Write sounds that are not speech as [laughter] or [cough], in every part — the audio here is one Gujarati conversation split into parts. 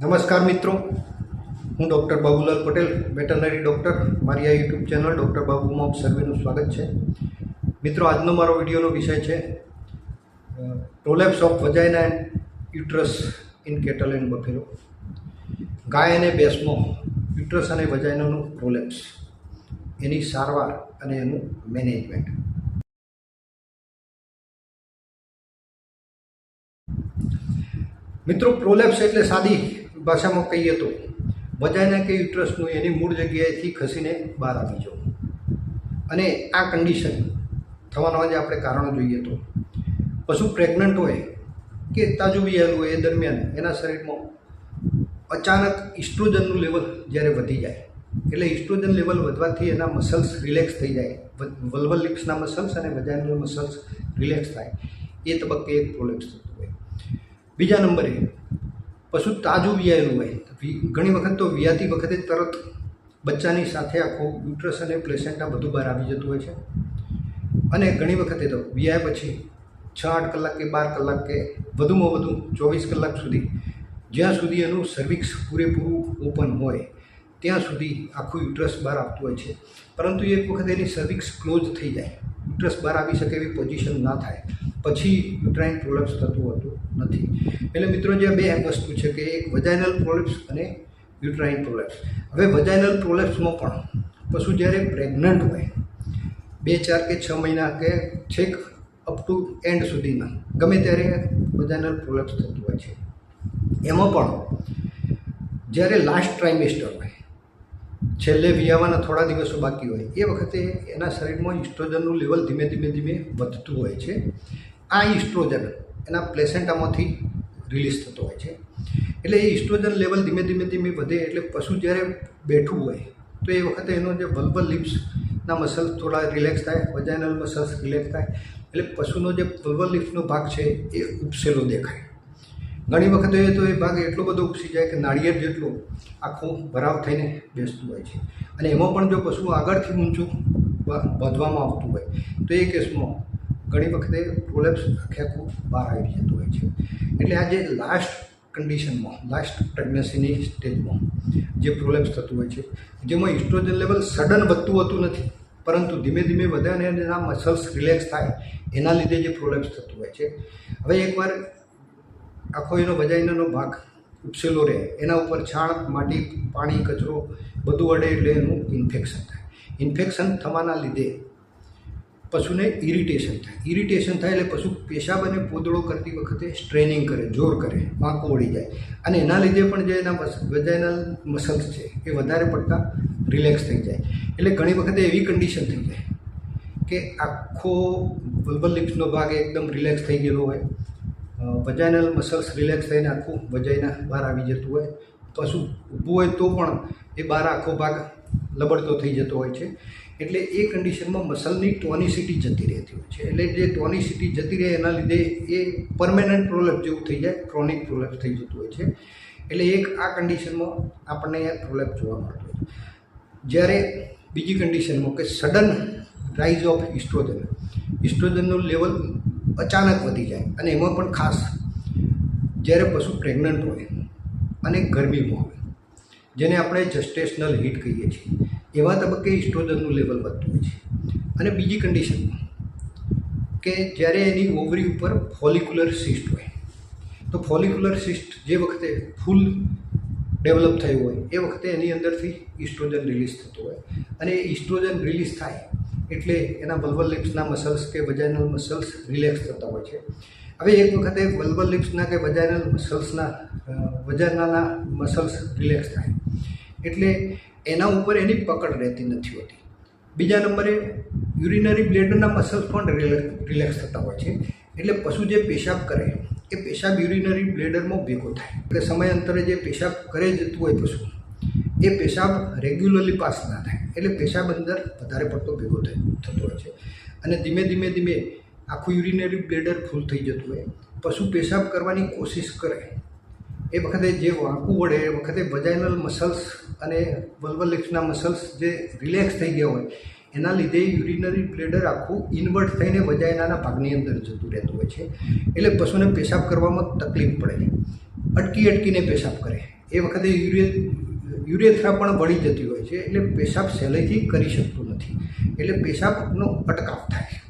નમસ્કાર મિત્રો. હું doctor Babulal Patel, veterinary doctor. મારી આ યુટ્યુબ ચેનલ ડૉક્ટર બાબુ આપ સર્વેનું સ્વાગત છે. મિત્રો, આજનો મારો વિડીયોનો વિષય છે prolapse of vagina and uterus in cattle and buffalo ગાય અને બેસમો યુટ્રસ અને વજાઇનાનું પ્રોલેપ્સ એની સારવાર અને એનું મેનેજમેન્ટ મિત્રો પ્રોલેપ્સ એટલે સાદી ભાષામાં કહીએ તો વજાઇના કે યુટ્રસનું એની મૂળ જગ્યાએથી ખસીને બહાર આવી જવું અને આ કન્ડિશન થવાના જે આપણે કારણો જોઈએ તો. પશુ પ્રેગ્નન્ટ હોય કે તાજું બિયાલું હોય એ દરમિયાન એના શરીરમાં અચાનક ઇસ્ટ્રોજનનું લેવલ જ્યારે વધી જાય, એટલે ઇસ્ટ્રોજન લેવલ વધવાથી એના મસલ્સ રિલેક્સ થઈ જાય. વલ્વલ લિપ્સના મસલ્સ અને વજાઇનલ મસલ્સ રિલેક્સ થાય. એ તબક્કે એક પ્રોલેપ્સ થતું હોય. બીજા નંબરે પશુ તાજું વિયાયેલું હોય. ઘણી વખત તો વિયાતી વખતે તરત બચ્ચાની સાથે આખું યુટ્રસ અને પ્લેસેન્ટા બધું બહાર આવી જતું હોય છે. અને ઘણી વખતે તો વિયાય પછી છ, આઠ કલાક કે બાર કલાક કે વધુમાં વધુ ચોવીસ કલાક સુધી જ્યાં સુધી એનું સર્વિક્સ પૂરેપૂરું ઓપન હોય, ત્યાં સુધી આખું યુટ્રસ બહાર આવતું હોય છે. પરંતુ એક વખત એની સર્વિક્સ ક્લોઝ થઈ જાય. યુટ્રસ બહાર આવી શકે એવી પોઝિશન ના થાય. પછી યુટ્રાઇન પ્રોલેપ્સ થતું હોતું નથી. એટલે મિત્રો જે બે વસ્તુ છે કે એક વજાઇનલ પ્રોલેપ્સ અને યુટ્રાઇન પ્રોલેપ્સ હવે વજાઇનલ પ્રોલેપ્સમાં પણ પશુ જ્યારે પ્રેગ્નન્ટ હોય, બે, ચાર કે છ મહિના કે છેક અપ ટુ એન્ડ સુધીમાં ગમે ત્યારે વજાઇનલ પ્રોલેપ્સ થતું હોય છે. એમાં પણ જ્યારે લાસ્ટ ટ્રાઇમેસ્ટર હોય છેલ્લે વિયાવાના થોડા દિવસો બાકી હોય. એ વખતે એના શરીરમાં ઇસ્ટ્રોજનનું લેવલ ધીમે ધીમે ધીમે વધતું હોય છે. આ ઇસ્ટ્રોજન એના પ્લેસેન્ટામાંથી રિલીઝ થતો હોય છે. એટલે એ ઇસ્ટ્રોજન લેવલ ધીમે ધીમે ધીમે વધે એટલે પશુ જ્યારે બેઠું હોય, તો એ વખતે એનો જે વલ્બલ લિપ્સના મસલ્સ થોડા રિલેક્સ થાય, વજાઇનલ મસલ્સ રિલેક્સ થાય. એટલે પશુનો જે વલ્બલ લિપ્સનો ભાગ છે એ ઉપસેલો દેખાય. ઘણી વખતે તો એ ભાગ એટલો બધો ઉપસી જાય કે નાળિયેર જેટલું આખો ભરાવ થઈને બેસતું હોય છે. અને એમાં પણ જો પશુ આગળથી ઊંચું વધવામાં આવતું હોય, તો એ કેસમાં ઘણી વખતે પ્રોલેપ્સ આખે આખું બહાર આવી જતું હોય છે. એટલે આ જે લાસ્ટ કન્ડિશનમાં લાસ્ટ પ્રેગ્નન્સીની સ્ટેજમાં જે પ્રોલેપ્સ થતું હોય છે, જેમાં ઇસ્ટ્રોજન લેવલ સડન વધતું હોતું નથી, પરંતુ ધીમે ધીમે વધે અને એના મસલ્સ રિલેક્સ થાય, એના લીધે જે પ્રોલેપ્સ થતું હોય છે. હવે એકવાર આખો એનો વજાઈનાનો ભાગ ઉપસેલો રહે. એના ઉપર છાણ, માટી, પાણી, કચરો બધું અડે એટલે એનું ઇન્ફેક્શન થાય. ઇન્ફેક્શન થવાના લીધે પશુને ઇરિટેશન થાય. ઇરિટેશન થાય એટલે પશુ પેશાબ અને પોદળો કરતી વખતે સ્ટ્રેનિંગ કરે, જોર કરે વાંકો ઓળી જાય. અને એના લીધે પણ જે એના વજાઇનલ મસલ્સ છે એ વધારે પડતા રિલેક્સ થઈ જાય. એટલે ઘણી વખતે એવી કન્ડિશન થઈ જાય કે આખો વલ્બલ લિપ્સનો ભાગ એકદમ રિલેક્સ થઈ ગયેલો હોય. વજાઇનલ મસલ્સ રિલેક્સ થઈને આખું વજાઇના બહાર આવી જતું હોય. પશુ ઊભું હોય તો પણ એ બહાર આખો ભાગ લબડતો થઈ જતો હોય છે. એટલે એ કન્ડિશનમાં મસલની ટોનિસિટી જતી રહેતી હોય છે. એટલે જે ટોનિસિટી જતી રહે એના લીધે એ પરમેનન્ટ પ્રોલેપ જેવું થઈ જાય ક્રોનિક પ્રોલેપ થઈ જતું હોય છે. એટલે એક આ કન્ડિશનમાં આપણને પ્રોલેપ જોવા મળતો હોય છે. જ્યારે બીજી કન્ડિશનમાં કે સડન રાઇઝ ઓફ ઇસ્ટ્રોજન ઇસ્ટ્રોજનનું લેવલ અચાનક વધી જાય અને એમાં પણ ખાસ જ્યારે પશુ પ્રેગ્નન્ટ હોય અને ગરમીમાં હોય, જેને આપણે જસ્ટેશનલ હીટ કહીએ છીએ, એવા તબક્કે ઇસ્ટ્રોજનનું લેવલ વધતું હોય છે. અને બીજી કન્ડિશનમાં કે જ્યારે એની ઓવરી ઉપર ફોલિક્યુલર સિસ્ટ હોય, તો ફોલિક્યુલર સિસ્ટ જે વખતે ફૂલ ડેવલપ થયું હોય, એ વખતે એની અંદરથી ઇસ્ટ્રોજન રિલીઝ થતું હોય. અને એ ઇસ્ટ્રોજન રિલીઝ થાય એટલે એના વલ્વર લિપ્સના મસલ્સ કે વજાઇનલ મસલ્સ રિલેક્સ થતા હોય છે. હવે એક વખતે વલ્વર લિપ્સના કે વજાઇનલ મસલ્સના વજાનાના મસલ્સ રિલેક્સ થાય. એટલે એના ઉપર એની પકડ રહેતી નથી હોતી. બીજા નંબરે યુરિનરી બ્લેડરના મસલ્સ પણ રિલેક્સ થતા હોય છે. એટલે પશુ જે પેશાબ કરે, એ પેશાબ યુરિનરી બ્લેડરમાં ભેગો થાય. કે સમયાંતરે જે પેશાબ કરે જતું હોય પશુ એ પેશાબ રેગ્યુલરલી પાસ ના થાય. એટલે પેશાબ અંદર વધારે પડતો ભેગો થતો હોય છે. અને ધીમે ધીમે ધીમે આખું યુરિનરી બ્લેડર ફૂલ થઈ જતું હોય. પશુ પેશાબ કરવાની કોશિશ કરે. એ વખતે જે વાંકું વળે, એ વખતે વજાઇનલ મસલ્સ અને વલ્વર લિપ્સના મસલ્સ જે રિલેક્સ થઈ ગયા હોય, એના લીધે યુરિનરી બ્લેડર આખું ઇન્વર્ટ થઈને વજાઇનાના ભાગની અંદર જતું રહેતું હોય છે. એટલે પશુને પેશાબ કરવામાં તકલીફ પડે. અટકી અટકીને પેશાબ કરે. એ વખતે યુરિયા યુરેથ્રા પણ વળી જતી હોય છે, એટલે પેશાબ સહેલાઈથી કરી શકતું નથી. એટલે પેશાબનો અટકાવ થાય.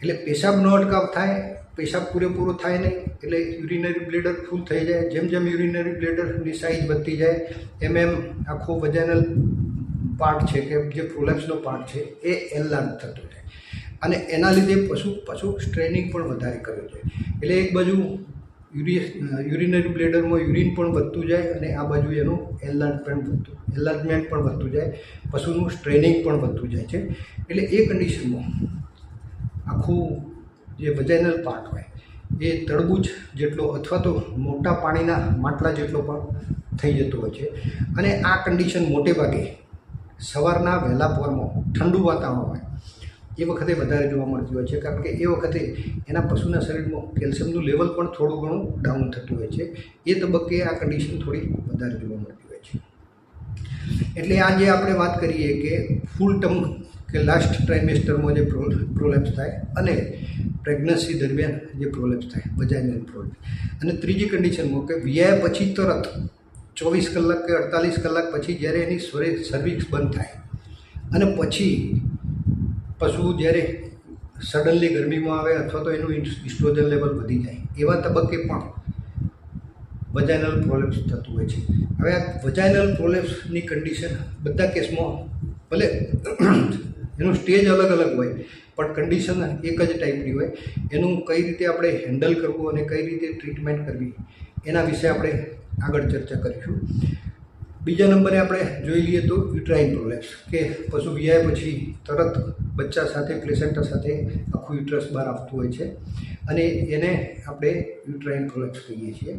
એટલે પેશાબનો અટકાવ થાય, પેશાબ પૂરેપૂરો થાય નહીં, એટલે યુરિનરી બ્લેડર ફૂલ થઈ જાય. જેમ જેમ યુરિનરી બ્લેડરની સાઇઝ વધતી જાય, એમ એમ આખો વજાનલ પાર્ટ છે કે જે પ્રોલેપ્સનો પાર્ટ છે, એ એલાર્જ થતો જાય. અને એના લીધે પશુ પશુ સ્ટ્રેનિંગ પણ વધારે કર્યું છે એટલે એક બાજુ યુરિ, યુરિનરી બ્લેડરમાં યુરિન પણ વધતું જાય અને આ બાજુ એનું એન્લાર્જમેન્ટ વધતું એન્લાર્જમેન્ટ પણ વધતું જાય, પશુનું સ્ટ્રેનિંગ પણ વધતું જાય છે. એટલે એ કન્ડિશનમાં આખું જે વજાઇનલ પાર્ટ હોય, એ તડબૂચ જેટલો અથવા તો મોટા પાણીના માટલા જેટલો પણ થઈ જતો હોય છે. અને આ કન્ડિશન મોટે ભાગે સવારના વહેલા પોરમાં ઠંડુ વાતાવરણ હોય એ વખતે વધારે જોવા મળતી હોય છે. કારણ કે એ વખતે એના પશુના શરીરમાં કેલ્શિયમનું લેવલ પણ થોડું ઘણું ડાઉન થતું હોય છે. એ તબક્કે આ કન્ડિશન થોડી વધારે જોવા મળતી હોય છે. એટલે આ જે આપણે વાત કરીએ કે ફૂલ ટર્મ કે લાસ્ટ ટ્રાઇમેસ્ટરમાં જે પ્રોલેપ્સ થાય અને પ્રેગ્નન્સી દરમિયાન જે પ્રોલેપ્સ થાય વજાઇનલ પ્રોલેપ્સ અને ત્રીજી કન્ડિશનમાં કે વીઆઈ પછી તરત ચોવીસ કલાક કે અડતાલીસ કલાક પછી જ્યારે એની સર્વિક્સ બંધ થાય. અને પછી પશુ જ્યારે સડનલી ગરમીમાં આવે અથવા તો એનું ઇસ્ટ્રોજન લેવલ વધી જાય, એવા તબક્કે પણ વજાઇનલ પ્રોલેપ્સ થતું હોય છે. હવે આ વજાઇનલ પ્રોલેપ્સની કન્ડિશન બધા કેસમાં ભલે [clears throat] એનું સ્ટેજ અલગ અલગ હોય, પણ કન્ડિશન એક જ ટાઈપની હોય. એનું કઈ રીતે આપણે હેન્ડલ કરવું અને કઈ રીતે ટ્રીટમેન્ટ કરવી, એના વિશે આપણે આગળ ચર્ચા કરીશું. બીજા નંબરે આપણે જોઈ લઈએ તો યુટ્રાઇન પ્રોલેપ્સ કે પશુ વિયાય પછી તરત બચ્ચા સાથે પ્લેસેન્ટા સાથે આખું યુટ્રસ બહાર આવતું હોય છે. અને એને આપણે યુટ્રાઇન પ્રોલેપ્સ કહીએ છીએ.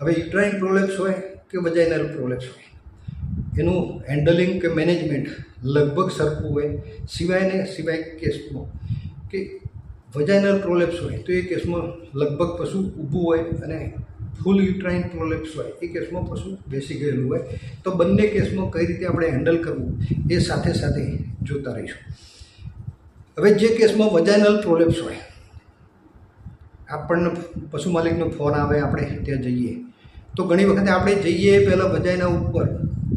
હવે યુટ્રાઇન પ્રોલેપ્સ હોય કે વજાઇનલ પ્રોલેપ્સ હોય, એનું હેન્ડલિંગ કે મેનેજમેન્ટ લગભગ સરખું હોય. સિવાય ને સિવાય કેસમાં, કે વજાઇનલ પ્રોલેપ્સ હોય તો એ કેસમાં લગભગ પશુ ઊભું હોય અને ફૂલ યુટ્રાઇન પ્રોલેપ્સ હોય, એ કેસમાં પશુ બેસી ગયેલું હોય. તો બંને કેસમાં કઈ રીતે આપણે હેન્ડલ કરવું, એ સાથે સાથે જોતા રહીશું. હવે જે કેસમાં વજાઇનલ પ્રોલેપ્સ હોય, આપણને પશુ માલિકનો ફોન આવે, આપણે ત્યાં જઈએ. તો ઘણી વખતે આપણે જઈએ પહેલાં વજાઇના ઉપર,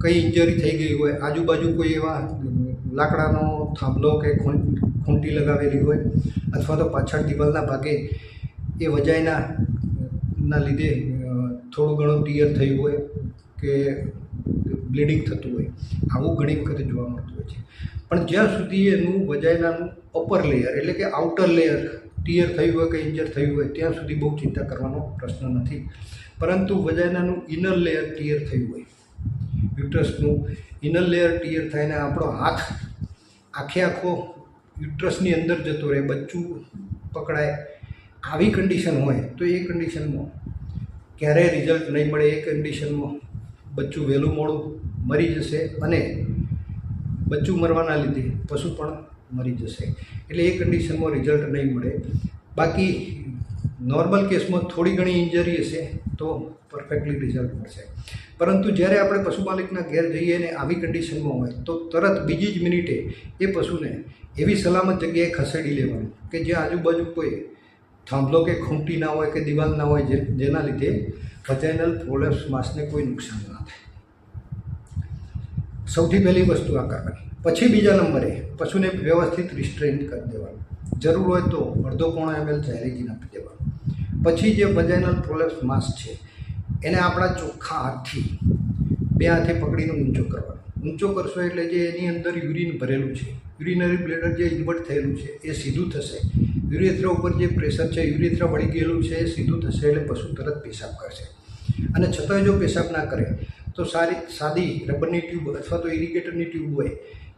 કઈ ઇન્જરી થઈ ગઈ હોય, આજુબાજુ કોઈ એવા લાકડાનો થાંભલો કે ખૂંટી લગાવેલી હોય, અથવા તો પાછળ દિવાલના ભાગે એ વજાઈના ના લીધે થોડું ઘણું ટીયર થયું હોય કે બ્લીડિંગ થતું હોય, આવું ઘણી વખતે જોવા મળતું હોય છે. પણ જ્યાં સુધી એનું વજાયનાનું અપર લેયર એટલે કે આઉટર લેયર ટીયર થયું હોય કે ઇન્જર થયું હોય, ત્યાં સુધી બહુ ચિંતા કરવાનો પ્રશ્ન નથી. પરંતુ વજાયનાનું ઇનર લેયર ટીયર થયું હોય યુટ્રસનું ઇનર લેયર ટીયર થઈને આપણો હાથ આખે આખો યુટ્રસની અંદર જતો રહે, બચ્ચું પકડાય આવી કન્ડિશન હોય, તો એ કન્ડિશનમાં ક્યારેય રિઝલ્ટ નહીં મળે એ કન્ડિશનમાં બચ્ચું વહેલું મોડું મરી જશે અને બચ્ચું મરવાના લીધે પશુ પણ મરી જશે. એટલે એ કન્ડિશનમાં રિઝલ્ટ નહીં મળે. બાકી નોર્મલ કેસમાં થોડી ઘણી ઇન્જરી હશે, તો પરફેક્ટલી રિઝલ્ટ મળશે. પરંતુ જ્યારે આપણે પશુ માલિકના ઘેર જઈએ ને આવી કન્ડિશનમાં હોય, તો તરત બીજી જ મિનિટે એ પશુને એવી સલામત જગ્યાએ ખસેડી લેવાનું કે જ્યાં આજુબાજુ કોઈ થાંભલો કે ખૂંટી ના હોય કે દિવાલ ના હોય જેના લીધે વજાઇનલ પ્રોલેપ્સ માસને કોઈ નુકસાન ના થાય. સૌથી પહેલી વસ્તુ આ કરવાની પછી બીજા નંબરે પશુને વ્યવસ્થિત રિસ્ટ્રેન કરી દેવાનું. જરૂર હોય તો અડધો પોણો એમએલ ઝેરેજીન આપી દેવાનું. પછી જે વજાઇનલ પ્રોલેપ્સ માસ છે, એને આપણા ચોખ્ખા હાથથી બે હાથે પકડીને ઊંચો કરવાનો. ઊંચો કરશો એટલે જે એની અંદર યુરિન ભરેલું છે. યુરિનરી બ્લેડર જે ઇન્વર્ટ થયેલું છે, એ સીધું થશે. યુરેથ્રા ઉપર જે પ્રેશર છે, યુરેથ્રા વળી ગયેલું છે, સીધું થશે એટલે પશુ તરત પેશાબ કરશે. અને છતાંય જો પેશાબ ના કરે, તો સારી, સાદી રબરની ટ્યુબ અથવા તો ઇરિગેટરની ટ્યુબ હોય,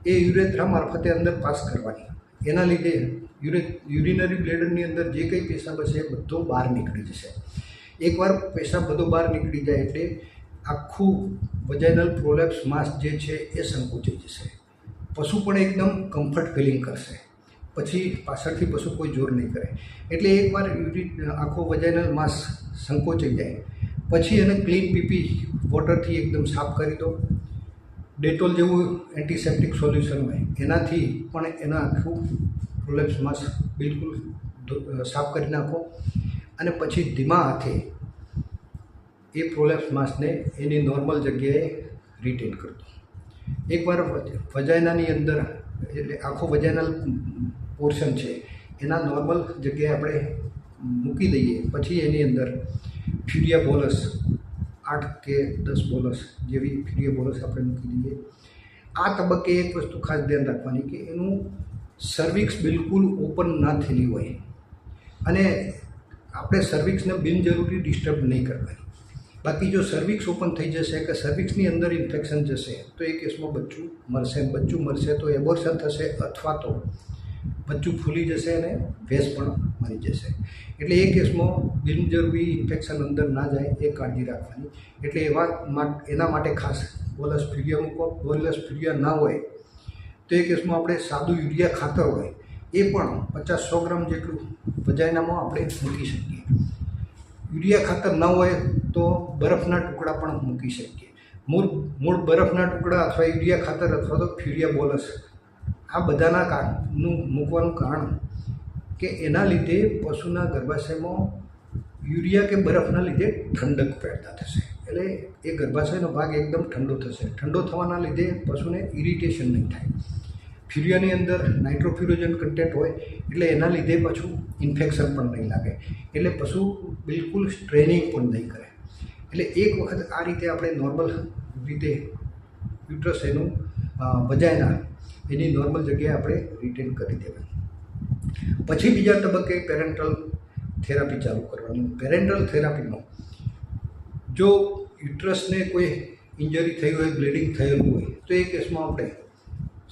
એ યુરેથ્રા મારફતે અંદર પાસ કરવાની. એના લીધે યુરે, યુરિનરી બ્લેડરની અંદર જે કંઈ પેશાબ હશે, એ બધો બહાર નીકળી જશે. એકવાર પેશાબ બધો બહાર નીકળી જાય એટલે આખું વજાઇનલ પ્રોલેપ્સ માસ જે છે, એ સંકુચાઈ જશે. પશુ પણ એકદમ કમ્ફર્ટ ફિલિંગ કરશે. પછી પાછળથી પશુ કોઈ જોર નહીં કરે. એટલે એકવાર યુરિન આખો વજાઇનલ માસ સંકોચાઈ જાય. પછી એને ક્લીન પીપી વોટરથી એકદમ સાફ કરી દો. ડેટોલ જેવું એન્ટિસેપ્ટિક સોલ્યુશન હોય. એનાથી પણ એના આખું પ્રોલેપ્સ માસ બિલકુલ સાફ કરી નાખો. અને પછી ધીમા હાથે એ પ્રોલેપ્સ માસને એની નોર્મલ જગ્યાએ રિટેન કરતો એકવાર વજાયનાની અંદર એટલે આખો વજાયનલ પોર્શન છે. એના નોર્મલ જગ્યાએ આપણે મૂકી દઈએ. પછી એની અંદર ફ્યુરિયા બોલસ, આઠ કે દસ બોલસ જેવી ફ્યુરિયા બોલસ આપણે મૂકી દઈએ. આ તબક્કે એક વસ્તુ ખાસ ધ્યાન રાખવાની કે એનું સર્વિક્સ બિલકુલ ઓપન ના થયેલી હોય. અને આપણે સર્વિક્સને બિનજરૂરી ડિસ્ટર્બ નહીં કરવાની. બાકી જો સર્વિક્સ ઓપન થઈ જશે કે સર્વિક્સની અંદર ઇન્ફેક્શન જશે, તો એ કેસમાં બચ્ચું મરશે. બચ્ચું મરશે તો એબોર્શન થશે અથવા તો બચ્ચું ફૂલી જશે અને ભેંસ પણ મરી જશે. એટલે એ કેસમાં બિનજરૂરી ઇન્ફેક્શન અંદર ના જાય, એ કાળજી રાખવાની. એટલે એવા એના માટે ખાસ બોલસ ફ્યુરિયા મૂકો. બોલસ ફ્યુરિયા ના હોય, તો એ કેસમાં આપણે સાદું યુરિયા ખાતર હોય, એ પણ પચાસ સો ગ્રામ જેટલું વજાયનામાં આપણે મૂકી શકીએ. યુરિયા ખાતર ન હોય તો બરફના ટુકડા પણ મૂકી શકીએ. મૂળ મૂળ બરફના ટુકડા અથવા યુરિયા ખાતર અથવા તો ફ્યુરિયા બોલસ આ બધાના કારણનું મૂકવાનું કારણ કે એના લીધે પશુના ગર્ભાશયમાં યુરિયા કે બરફના લીધે ઠંડક પેદા થશે. એટલે એ ગર્ભાશયનો ભાગ એકદમ ઠંડો થશે. ઠંડો થવાના લીધે પશુને ઇરિટેશન નહીં થાય. ફ્યુરિયાની અંદર નાઇટ્રોફ્યુરોજન કન્ટેન્ટ હોય, એટલે એના લીધે પાછું ઇન્ફેક્શન પણ નહીં લાગે. એટલે પશુ બિલકુલ સ્ટ્રેનિંગ પણ નહીં કરે. એટલે એક વખત આ રીતે આપણે નોર્મલ રીતે યુટ્રસ એનું વજાયના એની નોર્મલ જગ્યાએ આપણે રિટેન કરી દેવાનું. પછી બીજા તબક્કે પેરેન્ટલ થેરાપી ચાલુ કરવાની. પેરેન્ટલ થેરાપીમાં જો યુટ્રસને કોઈ ઇન્જરી થઈ હોય બ્લીડિંગ થયેલું હોય, તો એ કેસમાં આપણે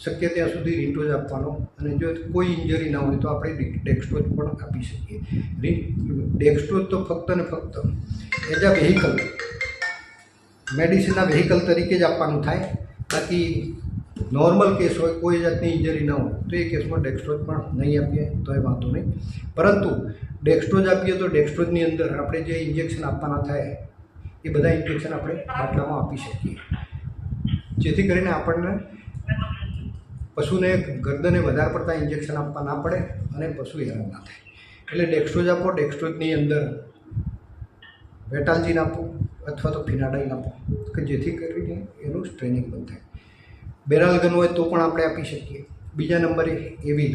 શક્ય ત્યાં સુધી રિન્ટોજ આપવાનો અને જો કોઈ ઇન્જરી ના હોય તો આપણે ડેક્સ્ટ્રોજ પણ આપી શકીએ. ડેક્સ્ટ્રોજ તો ફક્ત ને ફક્ત એઝ અ વેહિકલ મેડિસિનના વેહિકલ તરીકે જ આપવાનું થાય. બાકી નોર્મલ કેસ હોય, કોઈ જાતની ઇન્જરી ન હોય, તો એ કેસમાં ડેક્સ્ટ્રોજ પણ નહીં આપીએ તો એ વાંધો નહીં. પરંતુ ડેક્સ્ટ્રોજ આપીએ તો ડેક્સ્ટ્રોજની અંદર આપણે જે ઇન્જેક્શન આપવાના થાય, એ બધા ઇન્જેક્શન આપણે બાટલામાં આપી શકીએ. જેથી કરીને આપણને પશુને ગરદને વધારે પડતા ઇન્જેક્શન આપવા ના પડે અને પશુ હેરાન ના થાય. એટલે ડેક્સ્ટ્રોજ આપો ડેક્સ્ટ્રોજની અંદર વેટાલજીન આપો, અથવા તો ફિનાડાઇન આપો, કે જેથી કરીને એનું સ્ટ્રેનિંગ બંધ થાય. બેરાલગન હોય તો પણ આપણે આપી શકીએ. બીજા નંબરે એવિલ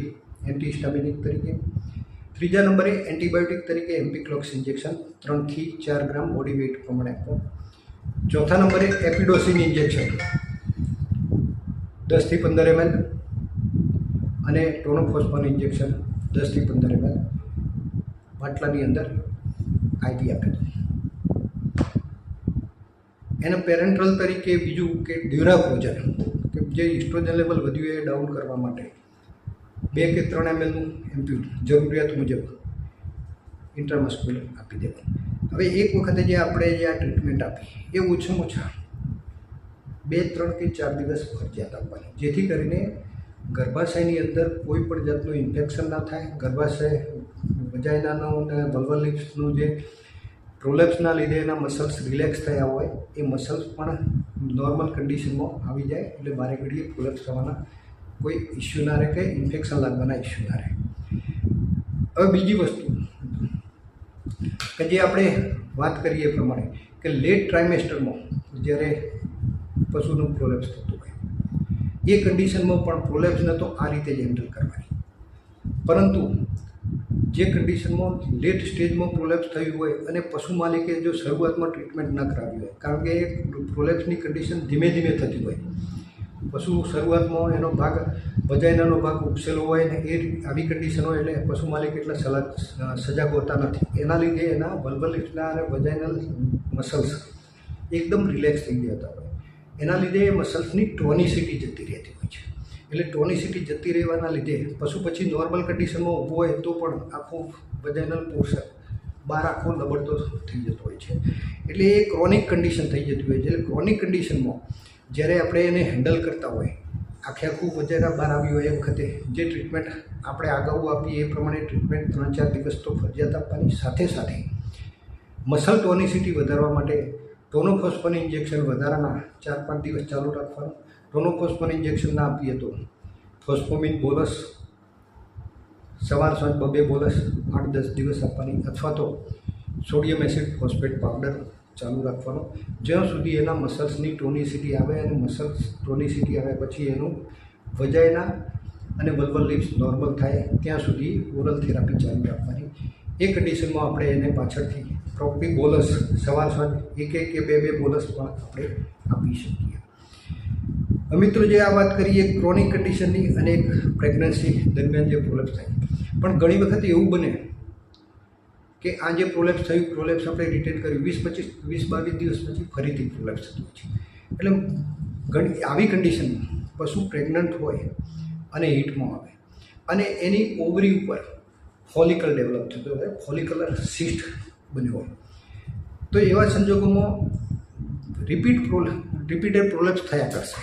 એન્ટીસ્ટામિનિક તરીકે. ત્રીજા નંબરે એન્ટીબાયોટિક તરીકે એમ્પિક્લોક્સ ઇન્જેક્શન ત્રણથી ચાર ગ્રામ બોડી વેઇટ પ્રમાણે આપો. ચોથા નંબરે એપિડોસિન ઇન્જેક્શન દસથી પંદર એમએલ અને ટોનોફોસ્ફોન ઇન્જેક્શન દસથી પંદર એમએલ. બાટલાની અંદર આઈપી આપે છે એના પેરેન્ટ્રલ તરીકે બીજું કે ડ્યુરાફ્રોજન. કે જે ઇસ્ટ્રોજન લેવલ વધ્યું એ ડાઉન કરવા માટે. બે કે ત્રણ એમએલનું એમ્પ્યુટ જરૂરિયાત મુજબ ઇન્ટરમસ્ક્યુલર આપી દેવાનું. હવે એક વખતે જે આપણે જે આ ટ્રીટમેન્ટ આપી એ ઓછામાં ઓછા બે, ત્રણ કે ચાર દિવસ ફરજિયાત આપવાની. જેથી કરીને ગર્ભાશયની અંદર કોઈ પણ જાતનું ઇન્ફેક્શન ના થાય, ગર્ભાશય વજાયનાનો અને વલ્વલિપ્સનું જે પ્રોલેપ્સના લીધે એના મસલ્સ રિલેક્સ થયા હોય, એ મસલ્સ પણ નોર્મલ કન્ડિશનમાં આવી જાય એટલે બારે ઘડીએ કોલેપ્સ થવાના કોઈ ઇસ્યુ ના રહે કે ઇન્ફેક્શન લાગવાના ઇસ્યુ ના રહે. હવે બીજી વસ્તુ, કે જે આપણે વાત કરીએ એ પ્રમાણે, કે લેટ ટ્રાઇમેસ્ટરમાં જ્યારે પશુનું પ્રોલેપ્સ થતું હોય, એ કન્ડિશનમાં પણ પ્રોલેપ્સને તો આ રીતે જ હેન્ડલ કરવાની. પરંતુ જે કન્ડિશનમાં લેટ સ્ટેજમાં પ્રોલેપ્સ થયું હોય અને પશુ માલિકે જો શરૂઆતમાં ટ્રીટમેન્ટ ન કરાવી હોય, કારણ કે એ પ્રોલેપ્સની કન્ડિશન ધીમે ધીમે થતી હોય. પશુ શરૂઆતમાં એનો ભાગ વજાઇનાનો ભાગ ઉપસેલો હોય ને એ આવી કન્ડિશન હોય એટલે પશુ માલિક એટલા સલાહ સજાગ હોતા નથી. એના લીધે એના વલ્વલિપ્સના અને વજાઇનલ મસલ્સ એકદમ રિલેક્સ થઈ ગયા હોય એના લીધે એ મસલ્સની ટોનિસિટી જતી રહેતી હોય છે. એટલે ટોનિસિટી જતી રહેવાના લીધે પશુ પછી નોર્મલ કન્ડિશનમાં ઊભો હોય તો પણ આખું વજનલ પોર્શન બહાર આખો લબડતો થઈ જતો હોય છે. એટલે એ ક્રોનિક કન્ડિશન થઈ જતી હોય છે. એટલે ક્રોનિક કન્ડિશનમાં જ્યારે આપણે એને હેન્ડલ કરતા હોય, આખે આખું વજન બહાર આવ્યું હોય એ વખતે જે ટ્રીટમેન્ટ આપણે અગાઉ આપીએ એ પ્રમાણે ટ્રીટમેન્ટ ત્રણ ચાર દિવસ તો ફરજિયાત આપવાની સાથે સાથે મસલ ટોનિસિટી વધારવા માટે ટોનોફોસ્ફન ઇન્જેક્શન વધારાના ચાર પાંચ દિવસ ચાલુ રાખવાનું ટોનોફોસ્ફન ઇન્જેક્શન ના આપીએ તો ફોસ્ફોમિન બોલસ સવાર સાંજ બબે બોલસ આઠ દસ દિવસ આપવાની, અથવા તો સોડિયમ એસિડ ફોસ્ફેટ પાવડર ચાલુ રાખવાનો. જ્યાં સુધી એના મસલ્સની ટોનિસિટી આવે અને મસલ્સ ટોનિસિટી આવે, પછી એનું વજાયના અને બલ્બલ લિપ્સ નોર્મલ થાય, ત્યાં સુધી ઓરલ થેરાપી ચાલુ રાખવાની. એ કન્ડિશનમાં આપણે એને પાછળથી પ્રોપરી બોલસ સવાર સાંજ એક એક કે બે બે બોલસ પણ આપણે આપી શકીએ. મિત્રો જે આ વાત કરીએ ક્રોનિક કન્ડિશનની અને એક પ્રેગ્નન્સી દરમિયાન જે પ્રોલેપ્સ થાય. પણ ઘણી વખત એવું બને કે આ જે પ્રોલેપ્સ થયું પ્રોલેપ્સ આપણે રિટેન કર્યું, વીસ પચીસ, વીસ બાવીસ દિવસ પછી ફરીથી પ્રોલેપ્સ થતું છે. એટલે ઘણી આવી કન્ડિશન પશુ પ્રેગ્નન્ટ હોય અને હીટમાં આવે. અને એની ઓવરી ઉપર ફોલિકલ ડેવલપ થતો હોય ફોલિકલર સિસ્ટ બન્યો હોય. તો એવા સંજોગોમાં રિપીટ પ્રોલ રિપીટેડ પ્રોલેપ્સ થયા કરશે.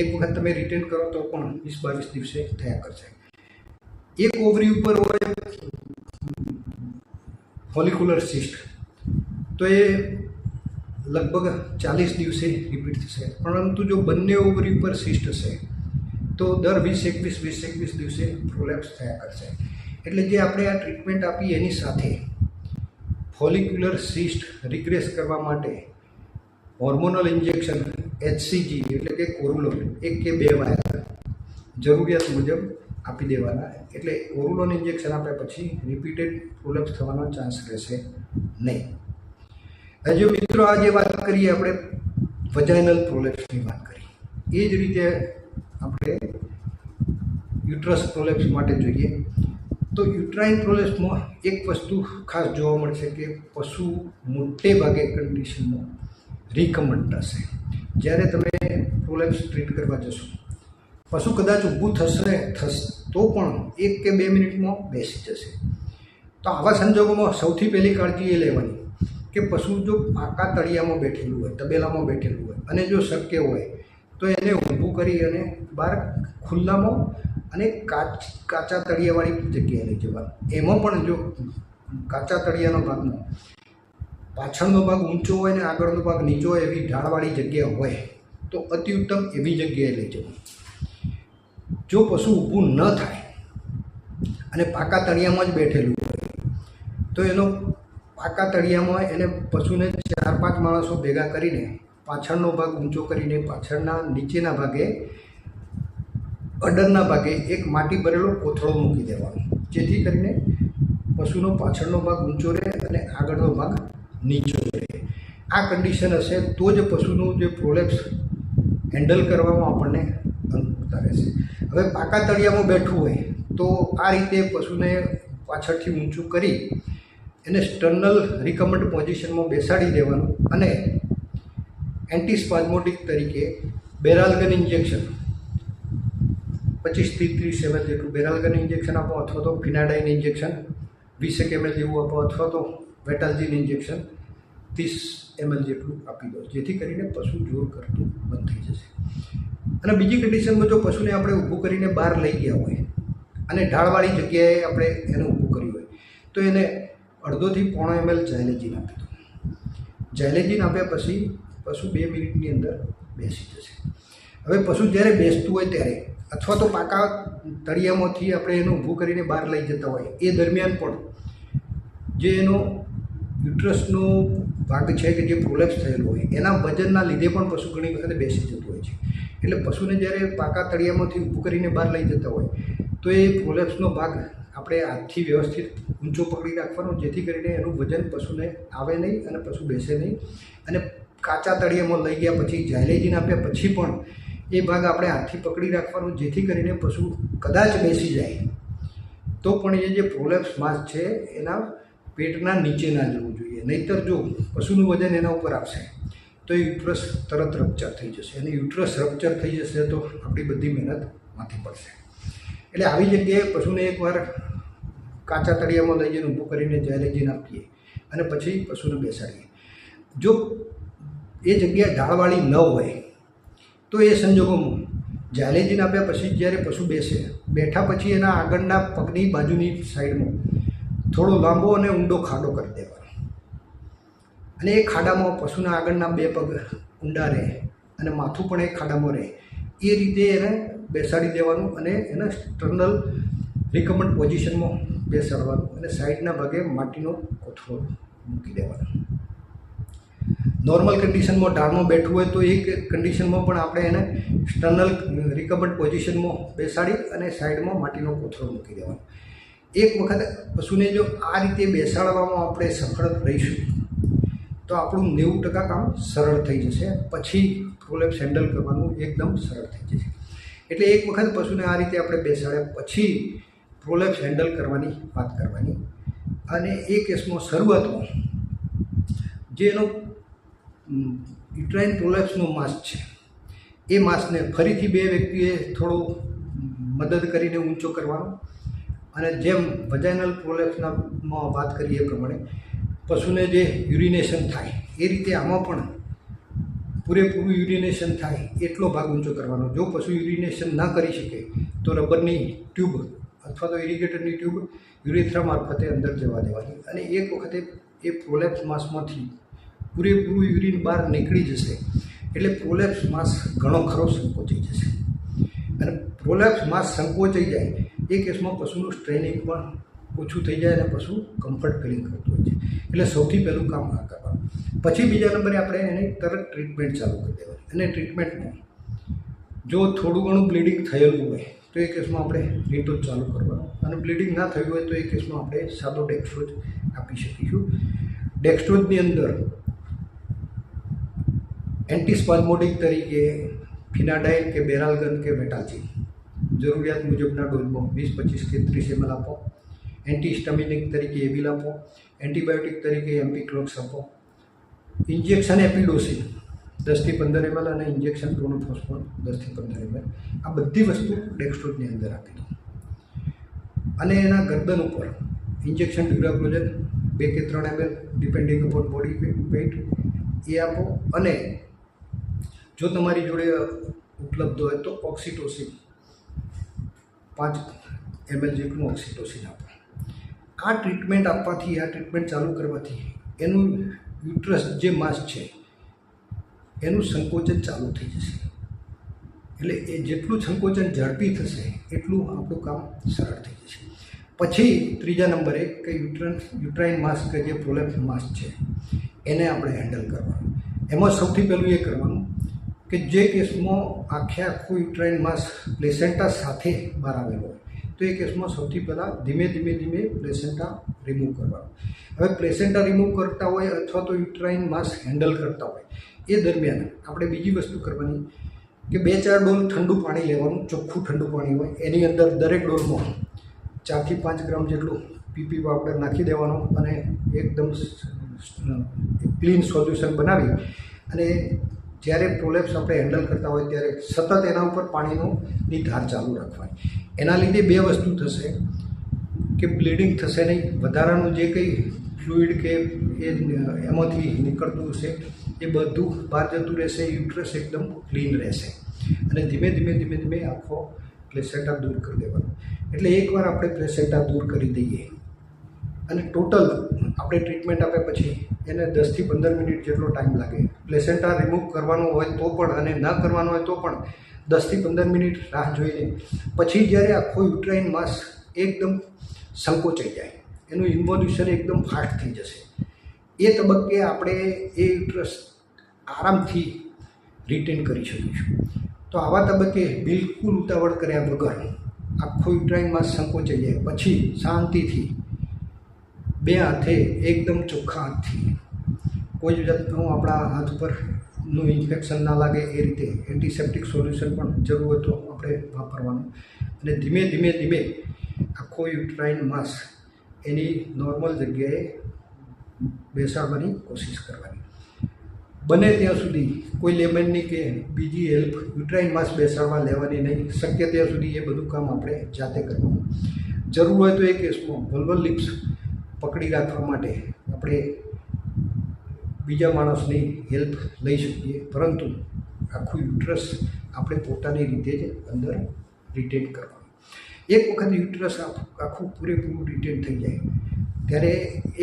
એક વખત તમે રિટેન કરો તો પણ વીસ બાવીસ દિવસે થયા કરશે. એક ઓવરી ઉપર હોય ફોલિક્યુલર સિસ્ટ તો એ લગભગ ચાલીસ દિવસે રિપીટ થશે. પરંતુ જો બંને ઓવરી પર સિસ્ટ હશે, તો દર વીસ એકવીસ વીસ એકવીસ દિવસે પ્રોલેપ્સ થયા કરશે. એટલે જે આપણે આ ટ્રીટમેન્ટ આપી એની સાથે ફોલિક્યુલર સિસ્ટ રિગ્રેસ કરવા માટે હોર્મોનલ ઇન્જેક્શન એચસીજી એટલે કે કોરુલોન એક કે બે વાયર જરૂરિયાત મુજબ આપી દેવાના. એટલે ઓરુલોન ઇન્જેક્શન આપ્યા પછી રિપીટેડ પ્રોલેપ્સ થવાનો ચાન્સ રહેશે નહીં. હજુ મિત્રો આજે વાત કરીએ, આપણે વજાઇનલ પ્રોલેપ્સની વાત કરી એ જ રીતે આપણે યુટ્રસ પ્રોલેપ્સ માટે જોઈએ. તો યુટ્રાઇન પ્રોલેપ્સમાં એક વસ્તુ ખાસ જોવા મળશે કે પશુ મોટે ભાગે કન્ડિશનમાં રિકમન્ડ થશે. જ્યારે તમે પ્રોલેપ્સ ટ્રીટ કરવા જશો પશુ કદાચ ઊભું થશે થશે, તો પણ એક કે બે મિનિટમાં બેસી જશે. તો આવા સંજોગોમાં સૌથી પહેલી કાળજી એ લેવાની કે પશુ જો પાકા તળિયામાં બેઠેલું હોય, તબેલામાં બેઠેલું હોય, અને જો શક્ય હોય, તો એને ઊભું કરી અને બહાર ખુલ્લામાં અને કાચ, કાચા તળિયાવાળી જગ્યાએ લઈ જવાનું. એમાં પણ જો કાચા તળિયાનો ભાગમાં પાછળનો ભાગ ઊંચો હોય ને આગળનો ભાગ નીચો હોય એવી ઢાળવાળી જગ્યા હોય, તો અતિ ઉત્તમ એવી જગ્યાએ લઈ જવું. જો પશુ ઊભું ન થાય અને પાકા તળિયામાં જ બેઠેલું હોય, તો એનો પાકા તળિયામાં એને પશુને ચાર પાંચ માણસો ભેગા કરીને પાછળનો ભાગ ઊંચો કરીને પાછળના નીચેના ભાગે અડરના ભાગે એક માટી ભરેલો કોથળો મૂકી દેવાનો. જેથી કરીને પશુનો પાછળનો ભાગ ઊંચો રહે અને આગળનો ભાગ નીચો રહે આ કન્ડિશન હશે તો જ પશુનું જે પ્રોલેપ્સ હેન્ડલ કરવામાં આપણને અનુકૂળતા રહેશે હવે પાકા તળિયામાં બેઠું હોય તો આ રીતે પશુને પાછળથી ઊંચું કરી એને સ્ટર્નલ રિકમન્ડ પોઝિશનમાં બેસાડી દેવાનું અને એન્ટીસ્પાઝમોટિક તરીકે બેરાલ્ગન ઇન્જેક્શન પચીસથી ત્રીસ એમએલ જેટલું બેરાલગન ઇન્જેક્શન આપો અથવા તો ફિનાડાઇન ઇન્જેક્શન વીસેક એમએલ જેવું આપો અથવા તો વેટાલ્જીન ઇન્જેક્શન ત્રીસ એમએલ જેટલું આપી દો, જેથી કરીને પશુ જોર કરતું બંધ થઈ જશે. અને બીજી કન્ડિશનમાં જો પશુને આપણે ઊભું કરીને બહાર લઈ ગયા હોય, અને ઢાળવાળી જગ્યાએ આપણે એને ઊભું કર્યું હોય, તો એને અડધોથી પોણો એમએલ જાયલેજીન આપી દો. જાયલેજીન આપ્યા પછી પશુ બે મિનિટની અંદર બેસી જશે. હવે પશુ જ્યારે બેસતું હોય ત્યારે, અથવા તો પાકા તળિયામાંથી આપણે એને ઊભું કરીને બહાર લઈ જતા હોય, એ દરમિયાન પણ જે એનો યુટ્રસનો ભાગ છે કે જે પ્રોલેપ્સ થયેલો હોય, એના વજનના લીધે પણ પશુ ઘણી વખતે બેસી જતું હોય છે. એટલે પશુને જ્યારે પાકા તળિયામાંથી ઊભું કરીને બહાર લઈ જતા હોય, તો એ પ્રોલેપ્સનો ભાગ આપણે હાથથી વ્યવસ્થિત ઊંચો પકડી રાખવાનો, જેથી કરીને એનું વજન પશુને આવે નહીં અને પશુ બેસે નહીં. અને કાચા તળિયામાં લઈ ગયા પછી, જાયલેજીન આપ્યા પછી પણ એ ભાગ આપણે હાથથી પકડી રાખવાનો, જેથી કરીને પશુ કદાચ બેસી જાય. તો પણ એ જે પ્રોલેપ્સ માસ છે, એના પેટના નીચે ના જવું જોઈએ. નહીતર જો પશુનું વજન એના ઉપર આવશે તો એ યુટ્રસ તરત રપ્ચર થઈ જશે. અને યુટ્રસ રપ્ચર થઈ જશે તો આપણી બધી મહેનત માથી પડશે. એટલે આવી જગ્યાએ પશુને એકવાર કાચા તળિયામાં લઈ જઈને ઊભું કરીને જાયલેજીન આપીએ અને પછી પશુને બેસાડીએ. જો એ જગ્યા ઢાળવાળી ન હોય, તો એ સંજોગોમાં જાયલેજીન આપ્યા પછી જ્યારે પશુ બેસે, બેઠા પછી એના આગળના પગની બાજુની સાઈડમાં થોડો લાંબો અને ઊંડો ખાડો કરી દેવાનો. અને એ ખાડામાં પશુના આગળના બે પગ ઊંડા રહે અને માથું પણ એ ખાડામાં રહે. એ રીતે એને બેસાડી દેવાનું અને એને સ્ટર્નલ રિકમન્ડ પોઝિશનમાં બેસાડવાનું અને સાઈડના ભાગે માટીનો કોથળો મૂકી દેવાનો. નોર્મલ કન્ડિશનમાં ઢાળમાં બેઠું હોય તો એ કન્ડિશનમાં પણ આપણે એને સ્ટર્નલ રિકબર્ડ પોઝિશનમાં બેસાડી અને સાઈડમાં માટીનો કોથળો મૂકી દેવાનો. એક વખત પશુને જો આ રીતે બેસાડવામાં આપણે સફળ રહીશું તો આપણું નેવું ટકા કામ સરળ થઈ જશે. પછી પ્રોલેપ્સ હેન્ડલ કરવાનું એકદમ સરળ થઈ જશે. એટલે એક વખત પશુને આ રીતે આપણે બેસાડ્યા, પછી પ્રોલેપ્સ હેન્ડલ કરવાની વાત કરવાની. અને એ કેસમાં શરૂઆતમાં જે એનો યુટ્રાઇન પ્રોલેપ્સનો માસ છે, એ માસને ફરીથી બે વ્યક્તિએ થોડો મદદ કરીને ઊંચો કરવાનો. અને જેમ વજાઇનલ પ્રોલેપ્સના વાત કરીએ એ પ્રમાણે પશુને જે યુરિનેશન થાય, એ રીતે આમાં પણ પૂરેપૂરું યુરિનેશન થાય એટલો ભાગ ઊંચો કરવાનો. જો પશુ યુરિનેશન ના કરી શકે, તો રબરની ટ્યુબ અથવા તો ઇરિગેટરની ટ્યુબ યુરેથ્રા મારફતે અંદર જવા દેવાની. અને એક વખતે એ પ્રોલેપ્સ માસમાંથી પૂરેપૂરું યુરિન બહાર નીકળી જશે, એટલે પ્રોલેપ્સ માસ ઘણો ખરો સંકોચાઈ જશે. અને પ્રોલેપ્સ માસ સંકોચાઈ જાય, એ કેસમાં પશુનું સ્ટ્રેનિંગ પણ ઓછું થઈ જાય અને પશુ કમ્ફર્ટ ફિલિંગ કરતું હોય છે. એટલે સૌથી પહેલું કામ આ કરવાનું. પછી બીજા નંબરે આપણે એને તરત ટ્રીટમેન્ટ ચાલુ કરી દેવાની. અને ટ્રીટમેન્ટમાં જો થોડું ઘણું બ્લીડિંગ થયેલું હોય, તો એ કેસમાં આપણે લીટો ચાલુ કરવાનો. અને બ્લીડિંગ ના થયું હોય, તો એ કેસમાં આપણે સાદો ડેક્સ્ટ્રોજ આપી શકીશું. ડેક્સ્ટ્રોજની અંદર એન્ટીસ્પાઝમોડિક તરીકે ફિનાડાઇલ કે બેરાલગન કે મેટાચી જરૂરિયાત મુજબના ડોઝમાં વીસ, પચીસ કે ત્રીસ એમએલ આપો. એન્ટીસ્ટામિનિક તરીકે એબિલ આપો એન્ટીબાયોટિક તરીકે એમ્પિક્લોક્સ આપો. ઇન્જેક્શન એપિડોસિન દસથી પંદર એમએલ અને ઇન્જેક્શન પ્રોનોફોસ્ફોન દસથી પંદર એમએલ આ બધી વસ્તુ ડેક્સ્ટ્રોજની અંદર આપી દો અને એના ગરદન ઉપર ઇન્જેક્શન ડ્યુરાક્લોજન બે કે ત્રણ ML depending upon body weight એ આપો. અને જો તમારી જોડે ઉપલબ્ધ હોય તો ઓક્સિટોસિન પાંચ એમએલ જેટલું ઓક્સિટોસિન આપો. આ ટ્રીટમેન્ટ આપવાથી, આ ટ્રીટમેન્ટ ચાલુ કરવાથી, એનું યુટ્રસ જે માસ છે, એનું સંકોચન ચાલુ થઈ જશે. એટલે એ જેટલું સંકોચન ઝડપી થશે, એટલું આપણું કામ સરળ થઈ જશે. પછી ત્રીજા નંબરે કે યુટ્રન યુટ્રાઇન માસ કે જે પ્રોલેપ્સ માસ છે, એને આપણે હેન્ડલ કરવાનું. એમાં સૌથી પહેલું એ કરવાનું કે જે કેસમાં આખે આખું યુટ્રાઇન માસ પ્લેસેન્ટા સાથે બહાર આવેલો હોય. તો એ કેસમાં સૌથી પહેલાં ધીમે ધીમે ધીમે પ્લેસેન્ટા રિમૂવ કરવાનું. હવે પ્લેસેન્ટા રિમૂવ કરતા હોય અથવા તો યુટ્રાઇન માસ હેન્ડલ કરતા હોય, એ દરમિયાન આપણે બીજી વસ્તુ કરવાની કે બે ચાર ડોલ ઠંડુ પાણી લેવાનું, ચોખ્ખું ઠંડુ પાણી હોય, એની અંદર દરેક ડોલમાં ચારથી પાંચ ગ્રામ જેટલું પીપી પાવડર નાખી દેવાનો અને એકદમ ક્લીન સોલ્યુશન બનાવી અને જ્યારે પ્રોલેપ્સ આપણે હેન્ડલ કરતા હોય ત્યારે સતત એના ઉપર પાણીનો ધાર ચાલુ રાખવાની. એના લીધે બે વસ્તુ થશે કે બ્લીડિંગ થશે નહીં. વધારાનું જે કંઈ ફ્લુઇડ કે એ એમાંથી નીકળતું હશે, એ બધું બહાર જતું રહેશે યુટ્રસ એકદમ ક્લીન રહેશે. અને ધીમે ધીમે ધીમે ધીમે આખો પ્લેસેટા દૂર કરી દેવાનો. એટલે એકવાર આપણે પ્લેસેટા દૂર કરી દઈએ. અને ટોટલ આપણે ટ્રીટમેન્ટ આપ્યા પછી એને દસથી પંદર મિનિટ જેટલો ટાઈમ લાગે. પ્લેસેન્ટા રિમૂવ કરવાનું હોય તો પણ અને ન કરવાનું હોય તો પણ દસથી પંદર મિનિટ રાહ જોઈને પછી જ્યારે આખો યુટ્રાઇન માસ એકદમ સંકોચાઈ જાય. એનું ઇન્વોલ્યુશન એકદમ ફાસ્ટ થઈ જશે. એ તબક્કે આપણે એ યુટ્રસ આરામથી રિટેન કરી શકીશું. તો આવા તબક્કે બિલકુલ ઉતાવળ કર્યા વગર આખો યુટ્રાઇન માસ સંકોચાઈ જાય. પછી શાંતિથી બે હાથે એકદમ ચોખ્ખા હાથથી. કોઈ જ જાતનું આપણા હાથ પરનું ઇન્ફેક્શન ના લાગે એ રીતે એન્ટિસેપ્ટિક સોલ્યુશન પણ જરૂર હોય તો આપણે વાપરવાનું. અને ધીમે ધીમે ધીમે આખો યુટ્રાઇન માસ એની નોર્મલ જગ્યાએ બેસાડવાની કોશિશ કરવાની. બને ત્યાં સુધી કોઈ લેમનની કે બીજી હેલ્પ યુટ્રાઇન માસ બેસાડવા લેવાની નહીં, શક્ય ત્યાં સુધી એ બધું કામ આપણે જાતે કરવાનું. જરૂર હોય તો એ કેસમાં વલ્વલ લિપ્સ પકડી રાખવા માટે આપણે બીજા માણસની હેલ્પ લઈ શકીએ. પરંતુ આખું યુટ્રસ આપણે પોતાની રીતે જ અંદર રિટેન કરવાનું. એક વખત યુટ્રસ આખું પૂરેપૂરું રિટેન થઈ જાય, ત્યારે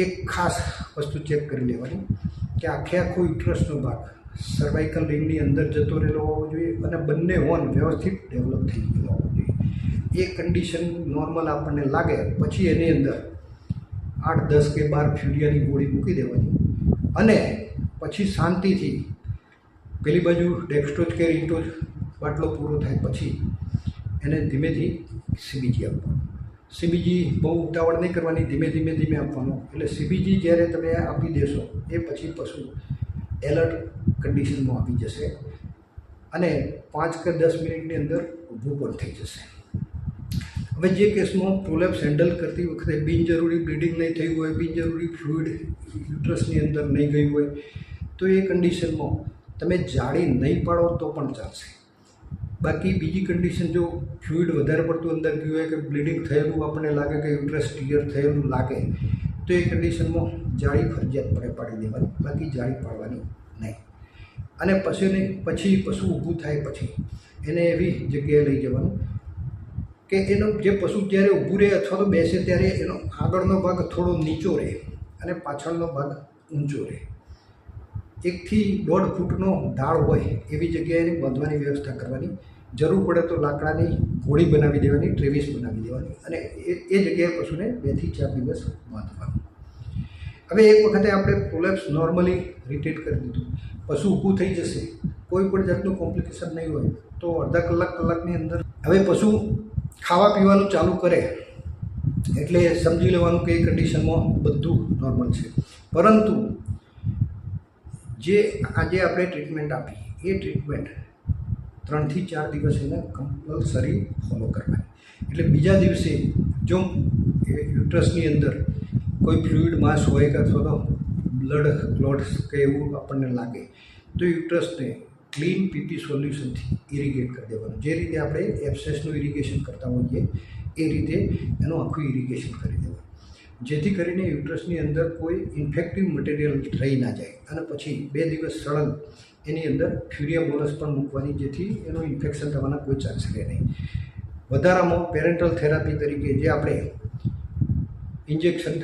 એક ખાસ વસ્તુ ચેક કરી લેવાની કે આખે આખો યુટ્રસનો ભાગ સર્વાઇકલ રિંગની અંદર જતો રહેલો હોવો જોઈએ અને બંને હોર્ન વ્યવસ્થિત ડેવલપ થઈ ગયેલો હોવો જોઈએ. એ કન્ડિશન નોર્મલ આપણને લાગે, પછી એની અંદર આઠ, દસ કે બાર ફ્યુરિયાની ગોળી મૂકી દેવાની. અને પછી શાંતિથી પેલી બાજુ ડેક્સ્ટોજ કે રિન્ટોજ બાટલો પૂરો થાય પછી એને ધીમેથી સીબીજી આપવાનું. સીબીજી બહુ ઉતાવળ નહીં કરવાની, ધીમે ધીમે ધીમે આપવાનું. એટલે સીબીજી જ્યારે તમે આપી દેશો, એ પછી પશુ એલર્ટ કન્ડિશનમાં આવી જશે અને પાંચ કે દસ મિનિટની અંદર ઊભું પણ થઈ જશે. હવે જે કેસમાં પ્રોલેપ્સ હેન્ડલ કરતી વખતે બિનજરૂરી બ્લીડિંગ નહીં થયું હોય, બિનજરૂરી ફ્લુઇડ યુટ્રસની અંદર નહીં ગયું હોય, તો એ કન્ડિશનમાં તમે જાળી નહીં પાડો તો પણ ચાલશે. બાકી બીજી કન્ડિશન જો ફ્લુઇડ વધારે પડતું અંદર ગયું હોય કે બ્લીડિંગ થયેલું આપણને લાગે કે યુટ્રસ ક્લિયર થયેલું લાગે, તો એ કન્ડિશનમાં જાળી ફરજિયાત પડે પાડી દેવાની, બાકી જાળી પાડવાની નહીં. અને પશુને, પછી પશુ ઊભું થાય પછી, એને એવી જગ્યાએ લઈ જવાનું કે એનો જે પશુ જ્યારે ઊભું રહે અથવા તો બેસે ત્યારે એનો આગળનો ભાગ થોડો નીચો રહે અને પાછળનો ભાગ ઊંચો રહે. એકથી દોઢ ફૂટનો ઢાળ હોય એવી જગ્યાએ બાંધવાની વ્યવસ્થા કરવાની. જરૂર પડે તો લાકડાની ગોળી બનાવી દેવાની, ટ્રેવિસ બનાવી દેવાની અને એ એ જગ્યાએ પશુને બેથી ચાર દિવસ બાંધવાનું. હવે એક વખતે આપણે પ્રોલેપ્સ નોર્મલી રિટેટ કરી દીધું. પશુ ઊભું થઈ જશે, કોઈ પણ જાતનું કોમ્પ્લિકેશન નહીં હોય, તો અડધા કલાક કલાકની અંદર હવે પશુ ખાવા પીવાનું ચાલુ કરે, એટલે સમજી લેવાનું કે એ કન્ડિશનમાં બધું નોર્મલ છે. પરંતુ, જે આજે આપણે ટ્રીટમેન્ટ આપી એ ટ્રીટમેન્ટ ત્રણથી ચાર દિવસ એને કમ્પલસરી ફોલો કરવાની. એટલે બીજા દિવસે જો યુટ્રસની અંદર કોઈ ફ્લુઇડ માસ હોય કે અથવા તો બ્લડ ક્લોટ્સ કે એવું આપણને લાગે, તો યુટ્રસને ક્લીન પીપી સોલ્યુશનથી ઇરિગેટ કરી દેવાનું. જે રીતે આપણે એપ્સેસનું ઇરિગેશન કરતા હોઈએ, એ રીતે એનું આખું ઇરિગેશન કરી દેવાનું. જેથી કરીને યુટ્રસની અંદર કોઈ ઇન્ફેક્ટિવ મટીરિયલ રહી ના જાય અને પછી બે દિવસ સળંગ એની અંદર ફ્યુરિયા બોલસ પણ મૂકવાની, જેથી એનું ઇન્ફેક્શન થવાના કોઈ ચાન્સ રહે નહીં. વધારામાં પેરેન્ટલ થેરાપી તરીકે જે આપણે ઇન્જેક્શન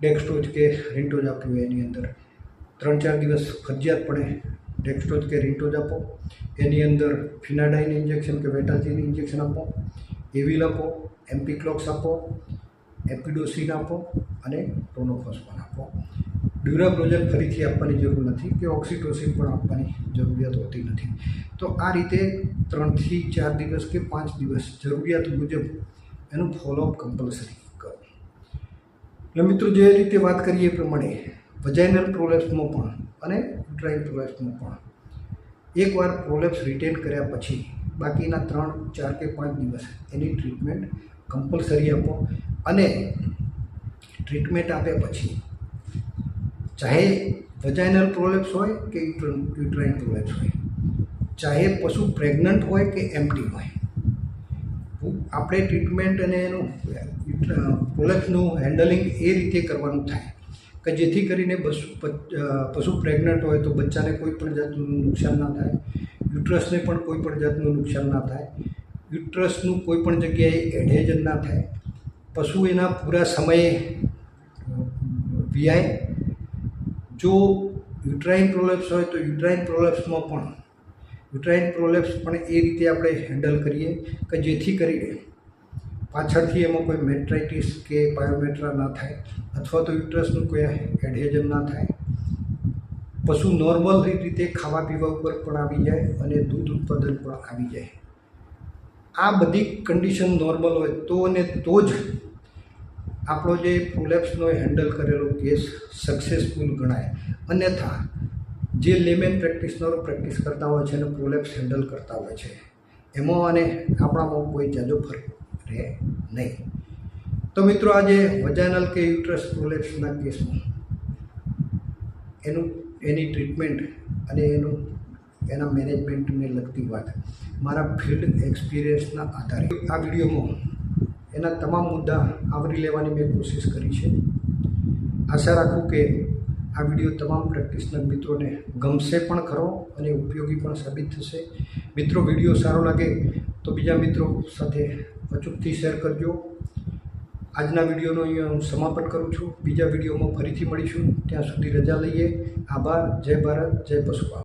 ડેક્સ્ટોજ કે રિન્ટોજ આપ્યું હોય એની અંદર ત્રણ ચાર દિવસ ફરજિયાતપણે ડેક્સ્ટોજ કે રિન્ટોજ આપો. એની અંદર ફિનાડાઇન ઇન્જેક્શન કે વેટાજીન ઇન્જેક્શન આપો. એવિલ આપો એમ્પીક્લોક્સ આપો એપિડોસિન આપો અને ટોનોફોસ્ફોન આપો. ડ્યુરાબ્રોજન ફરીથી આપવાની જરૂર નથી કે ઓક્સિટોસિન પણ આપવાની જરૂરિયાત હોતી નથી. તો આ રીતે ત્રણથી ચાર દિવસ કે પાંચ દિવસ જરૂરિયાત મુજબ એનું ફોલોઅપ કમ્પલસરી કરો. એટલે મિત્રો જે રીતે વાત કરીએ એ પ્રમાણે વજાઇનલ પ્રોલેપ્સમાં પણ અને યુટ્રાઇન પ્રોલેપ્સમાં પણ. એકવાર પ્રોલેપ્સ રિટેન કર્યા પછી બાકીના ત્રણ, ચાર કે પાંચ દિવસ એની ટ્રીટમેન્ટ કમ્પલસરી આપો અને ટ્રીટમેન્ટ આપ્યા પછી ચાહે વજાઇનલ પ્રોલેપ્સ હોય કે યુટ્રાઇન પ્રોલેપ્સ હોય, ચાહે પશુ પ્રેગ્નન્ટ હોય કે એમટી હોય, આપણે ટ્રીટમેન્ટ અને એનું પ્રોલેપ્સનું હેન્ડલિંગ એ રીતે કરવાનું થાય. કે જેથી કરીને પશુ પશુ પ્રેગ્નન્ટ હોય તો બચ્ચાને કોઈ પણ જાતનું નુકસાન ના થાય. યુટ્રસને પણ કોઈ પણ જાતનું નુકસાન ના થાય. યુટ્રસનું કોઈ પણ જગ્યાએ એડહેઝન ના થાય. પશુ એના પૂરા સમયે વ્યાય જો યુટ્રાઇન પ્રોલેપ્સ હોય તો યુટ્રાઇન પ્રોલેપ્સમાં પણ, યુટ્રાઇન પ્રોલેપ્સ પણ એ રીતે આપણે હેન્ડલ કરીએ કે જેથી કરીને પાછળથી એમાં કોઈ મેટ્રાઇટિસ કે બાયોમેટ્રા ના થાય, અથવા તો યુટ્રસનું કોઈ એડહેઝન ના થાય. પશુ નોર્મલ રીતે ખાવા પીવા ઉપર પણ આવી જાય અને દૂધ ઉત્પાદન પણ આવી જાય. આ બધી કન્ડિશન નોર્મલ હોય તો અને તો જ આપણો જે પ્રોલેપ્સનો હેન્ડલ કરેલો કેસ સક્સેસફુલ ગણાય. અન્યથા, જે લેમેન પ્રેક્ટિશનરો પ્રેક્ટિસ કરતા હોય છે અને પ્રોલેપ્સ હેન્ડલ કરતા હોય છે. એમાં અને આપણામાં કોઈ જાજો ફરક રહે નહીં. તો મિત્રો આજે વજાનલ કે યુટ્રસ પ્રોલેપ્સના કેસમાં એનું, એની ટ્રીટમેન્ટ અને એનું, એના મેનેજમેન્ટને લગતી વાત મારા ફિલ્ડ એક્સપિરિયન્સના આધારે. આ વિડીયોમાં એના તમામ મુદ્દા આવરી લેવાની મેં કોશિશ કરી છે. આશા રાખું કે આ વીડિયો તમામ પ્રેક્ટિસનર મિત્રોને ગમશે પણ ખરો અને ઉપયોગી પણ સાબિત થશે. મિત્રો, વીડિયો સારો લાગે તો બીજા મિત્રો સાથે અચૂકથી શેર કરજો. આજના વિડીયોનો અહીંયા હું સમાપન કરું છું. બીજા વિડીયોમાં ફરીથી મળીશું. ત્યાં સુધી રજા લઈએ. આભાર. જય ભારત. જય પશુપાલન